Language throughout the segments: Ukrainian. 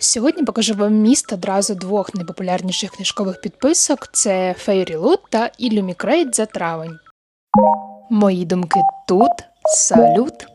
Сьогодні покажу вам міст одразу двох найпопулярніших книжкових підписок: це Fairy Loot та Illumicrate за травень. Мої думки тут. Салют.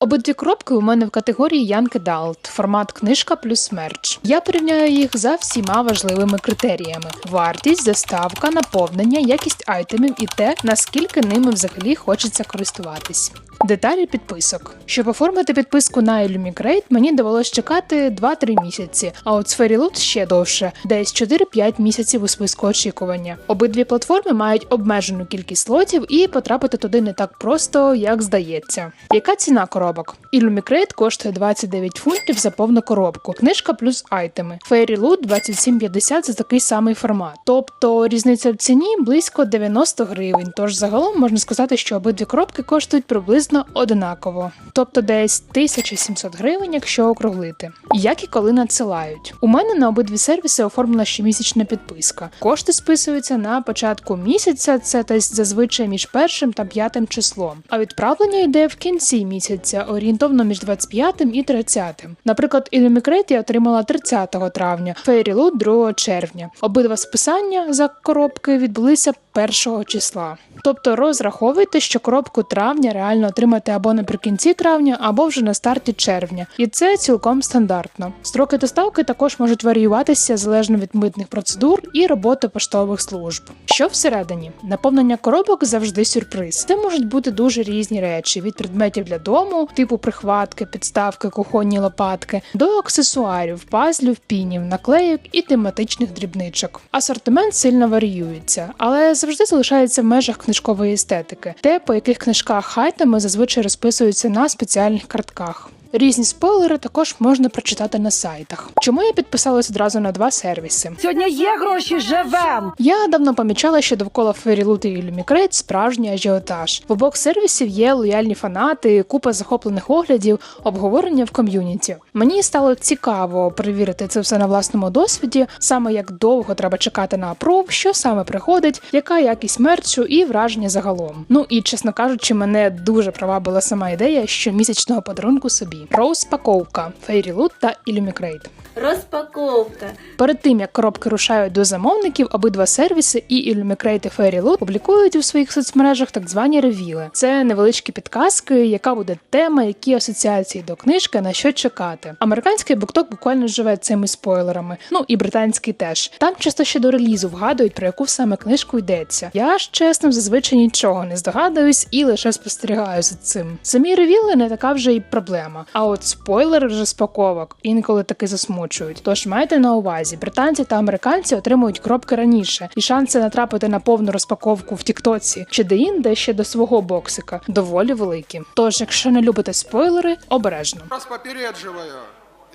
Обидві кропки у мене в категорії Young Adult, формат книжка плюс мерч. Я порівняю їх за всіма важливими критеріями: вартість, заставка, наповнення, якість айтемів і те, наскільки ними взагалі хочеться користуватись. Деталі підписок. Щоб оформити підписку на Illumicrate, мені довелось чекати 2-3 місяці, а от з Fairy ще довше, десь 4-5 місяців у списку очікування. Обидві платформи мають обмежену кількість слотів, і потрапити туди не так просто, як здається. Яка ціна коробок? Illumicrate коштує 29 фунтів за повну коробку, книжка плюс айтеми. Fairy Loot 27,50 за такий самий формат. Тобто різниця в ціні близько 90 гривень. Тож загалом можна сказати, що обидві коробки коштують приблизно одинаково, тобто десь 1700 гривень, якщо округлити. Як і коли надсилають. У мене на обидві сервіси оформлена щомісячна підписка. Кошти списуються на початку місяця, це десь зазвичай між першим та п'ятим числом. А відправлення йде в кінці місяця, орієнтовно між 25 і 30. Наприклад, Illumicrate я отримала 30 травня, Fairy Loot 2 червня. Обидва списання за коробки відбулися 1 числа. Тобто розраховуйте, що коробку травня реально отримати або наприкінці травня, або вже на старті червня, і це цілком стандартно. Строки доставки також можуть варіюватися залежно від митних процедур і роботи поштових служб. Що всередині? Наповнення коробок завжди сюрприз. Це можуть бути дуже різні речі: від предметів для дому, типу прихватки, підставки, кухонні лопатки, до аксесуарів, пазлів, пінів, наклейок і тематичних дрібничок. Асортимент сильно варіюється, але завжди залишається в межах книжкової естетики, те, по яких книжках хайтами зазвичай розписуються на спеціальних картках. Різні спойлери також можна прочитати на сайтах. Чому я підписалась одразу на два сервіси? Сьогодні є гроші, живем! Я давно помічала, що довкола Loot і Illumicrate справжній ажіотаж. В обох сервісів є лояльні фанати, купа захоплених оглядів, обговорення в ком'юніті. Мені стало цікаво перевірити це все на власному досвіді, саме як довго треба чекати на апрув, що саме приходить, яка якість мерчу і враження загалом. Ну і чесно кажучи, мене дуже привабила сама ідея щомісячного подарунку собі. Розпаковка Fairy Loot та Illumicrate. Розпаковка. Перед тим як коробки рушають до замовників, обидва сервіси і Illumicrate і Loot публікують у своїх соцмережах так звані ревіли. Це невеличкі підказки, яка буде тема, які асоціації до книжки, на що чекати. Американський букток буквально живе цими спойлерами, ну і британський теж. Там часто ще до релізу вгадують про яку саме книжку йдеться. Я ж чесно зазвичай нічого не здогадуюсь і лише спостерігаю за цим. Самі ревіли не така вже й проблема. А от спойлери розпаковок інколи таки засмучують. Тож майте на увазі, британці та американці отримують кропки раніше, і шанси натрапити на повну розпаковку в Тіктоці чи де-інде ще до свого боксика доволі великі. Тож, якщо не любите спойлери, обережно. попередживаю.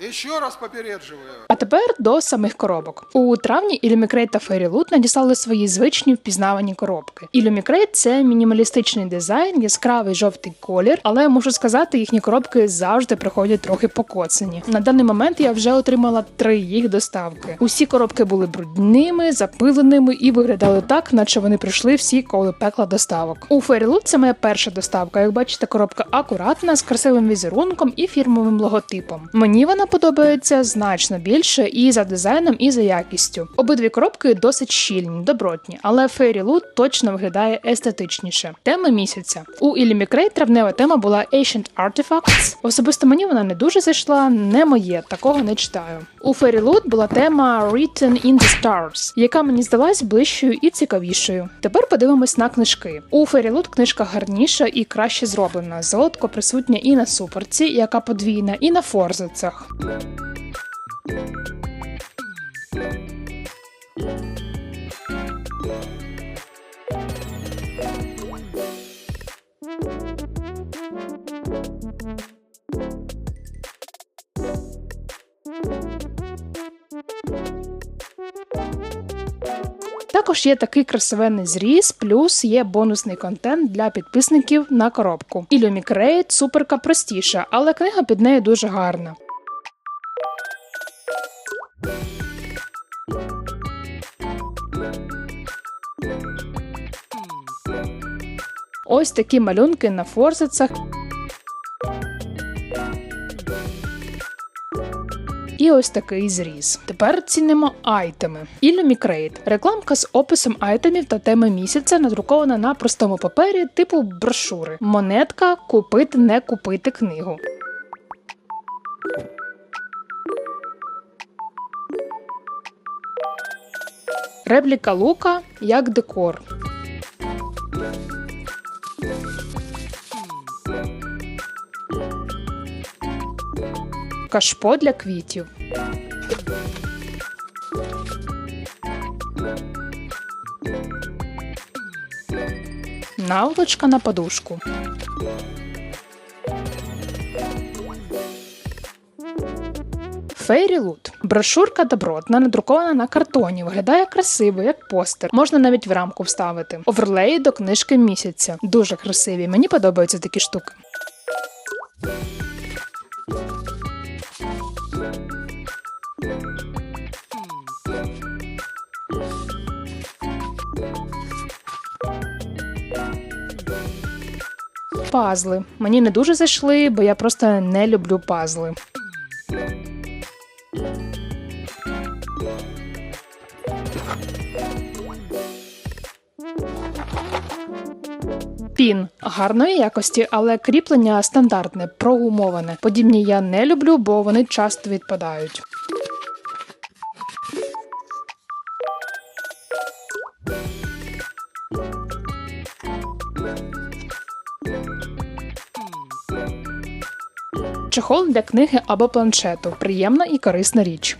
Еще раз попередживаю. А тепер до самих коробок. У травні Illumicrate та Fairy надіслали свої звичні впізнавані коробки. Illumicrate – це мінімалістичний дизайн, яскравий жовтий колір, але можу сказати, їхні коробки завжди приходять трохи покоцані. На даний момент я вже отримала три їх доставки. Усі коробки були брудними, запиленими і виглядали так, наче вони прийшли всі коли пекла доставок. У Fairy це моя перша доставка. Як бачите, коробка акуратна з красивим візерунком і фірмовим логотипом. Мені вона подобається значно більше і за дизайном, і за якістю. Обидві коробки досить щільні, добротні, але Fairy Loot точно виглядає естетичніше. Тема місяця у Illumicrate травнева тема була Ancient Artifacts. Особисто мені вона не дуже зайшла, не моє, такого не читаю. У Fairy Loot була тема Written in the Stars, яка мені здалась ближчою і цікавішою. Тепер подивимось на книжки. У Fairy Loot книжка гарніша і краще зроблена. Золотко присутня і на суперці, яка подвійна, і на форзацях. Також є такий красивенний зріз, плюс є бонусний контент для підписників на коробку. Illumicrate суперка простіша, але книга під нею дуже гарна. Ось такі малюнки на форзацах. і ось такий зріз. Тепер цінимо айтеми. Illumicrate – рекламка з описом айтемів та теми місяця, надрукована на простому папері, типу брошури. Монетка купити не купити книгу. Репліка лука як декор. Кашпо для квітів. Наволочка на подушку. Фейрі Лут. Брошурка добротна, надрукована на картоні, виглядає красиво, як постер. Можна навіть в рамку вставити. Оверлеї до книжки місяця. Дуже красиві. Мені подобаються такі штуки. Пазли. Мені не дуже зайшли, бо я просто не люблю пазли. Пін гарної якості, але кріплення стандартне, прогумоване. Подібні я не люблю, бо вони часто відпадають. Чехол для книги або планшету приємна і корисна річ.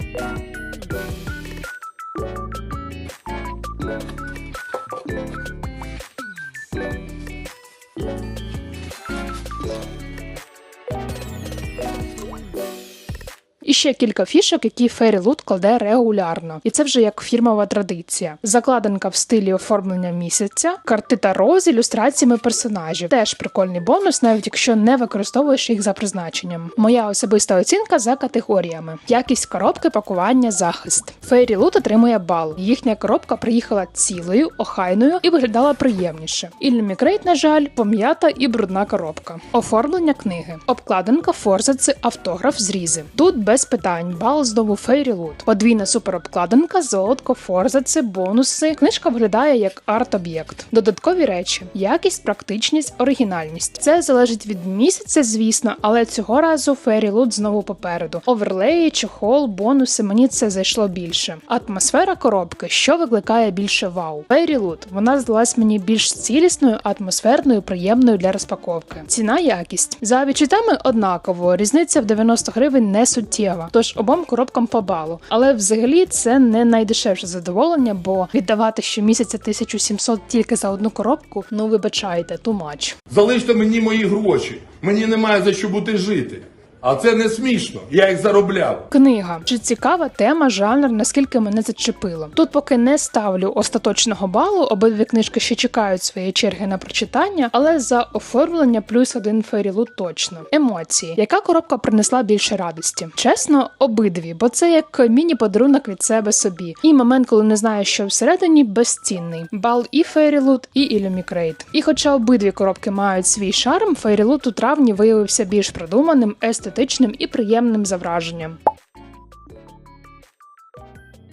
Ще кілька фішок, які Fairy Loot кладе регулярно, і це вже як фірмова традиція. Закладинка в стилі оформлення місяця, карти таро з ілюстраціями персонажів. Теж прикольний бонус, навіть якщо не використовуєш їх за призначенням. Моя особиста оцінка за категоріями: якість коробки, пакування, захист. Fairy Loot отримує бал. Їхня коробка приїхала цілою, охайною і виглядала приємніше. Illumicrate, на жаль, пом'ята і брудна коробка. Оформлення книги, обкладинка, форзаци, автограф, зрізи. Тут без питань. Бал знову Loot. Подвійна суперобкладинка, золотко, форзаци, бонуси. Книжка виглядає як арт-об'єкт. Додаткові речі: якість, практичність, оригінальність. Це залежить від місяця, звісно, але цього разу Fairy знову попереду. Оверлеї, чохол, бонуси. Мені це зайшло більше. Атмосфера коробки, що викликає більше вау. Fairy Вона здалась мені більш цілісною, атмосферною, приємною для розпаковки. Ціна, якість за відчуттями однаково. Різниця в 90 гривень не суттєва. Тож обом коробкам по балу. Але взагалі це не найдешевше задоволення, бо віддавати щомісяця 1700 тільки за одну коробку. Ну вибачайте, ту мач Залиште мені мої гроші. Мені немає за що бути жити. А це не смішно. Я їх заробляв. Книга чи цікава тема, жанр, наскільки мене зачепило. Тут поки не ставлю остаточного балу, обидві книжки ще чекають своєї черги на прочитання, але за оформлення плюс один ферілут точно. Емоції, яка коробка принесла більше радості? Чесно, обидві, бо це як міні-подарунок від себе собі. І момент, коли не знаєш, що всередині, безцінний. Бал і Фейрілут, і Illumicrate. І хоча обидві коробки мають свій шарм, Фейрілут у травні виявився більш продуманим, естетичним і приємним за враженням.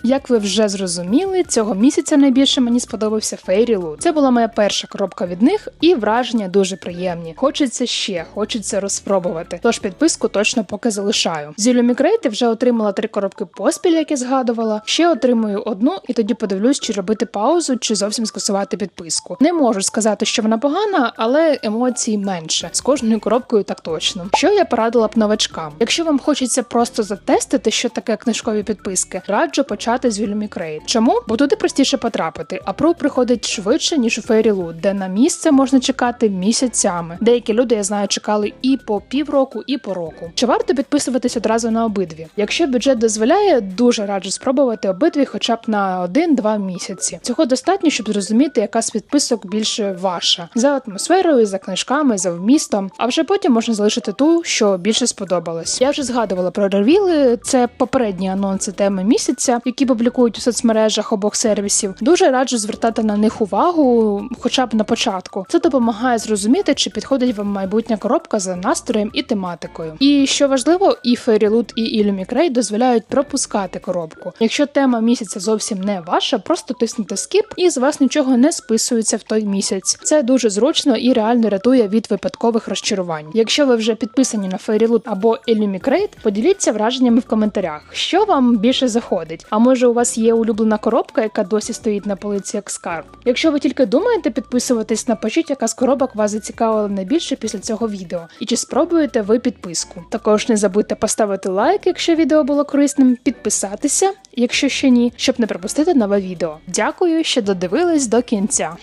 Як ви вже зрозуміли, цього місяця найбільше мені сподобався Fairy Loot. Це була моя перша коробка від них, і враження дуже приємні. Хочеться ще, хочеться розпробувати. Тож підписку точно поки залишаю. З Illumicrate вже отримала три коробки поспіль, як я згадувала. Ще отримую одну, і тоді подивлюсь, чи робити паузу, чи зовсім скасувати підписку. Не можу сказати, що вона погана, але емоцій менше. З кожною коробкою так точно. Що я порадила б новачкам? Якщо вам хочеться просто затестити, що таке книжкові підписки, раджу почати з Illumicrate. Чому? Бо туди простіше потрапити, а про приходить швидше, ніж у Fairy де на місце можна чекати місяцями. Деякі люди, я знаю, чекали і по півроку, і по року. Чи варто підписуватись одразу на обидві? Якщо бюджет дозволяє, дуже раджу спробувати обидві, хоча б на один-два місяці. Цього достатньо, щоб зрозуміти, яка з підписок більше ваша за атмосферою, за книжками, за вмістом. А вже потім можна залишити ту, що більше сподобалась. Я вже згадувала про ревіли. Це попередні анонси теми місяця, які публікують у соцмережах обох сервісів. Дуже раджу звертати на них увагу, хоча б на початку. Це допомагає зрозуміти, чи підходить вам майбутня коробка за настроєм і тематикою. І що важливо, і Fairyloot, і Illumicray дозволяють пропускати коробку. Якщо тема місяця зовсім не ваша, просто тиснете скіп і з вас нічого не списується в той місяць. Це дуже зручно і реально рятує від випадкових розчарувань. Якщо ви вже підписані на Fairyloot або Illumicrate, поділіться враженнями в коментарях, що вам більше заходить. А може у вас є улюблена коробка, яка досі стоїть на полиці як скарб. Якщо ви тільки думаєте підписуватись, напишіть, яка з коробок вас зацікавила найбільше після цього відео, і чи спробуєте ви підписку. Також не забудьте поставити лайк, якщо відео було корисним, підписатися, якщо ще ні, щоб не пропустити нове відео. Дякую, що додивились до кінця.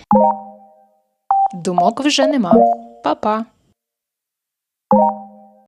Думок вже нема. Па-па!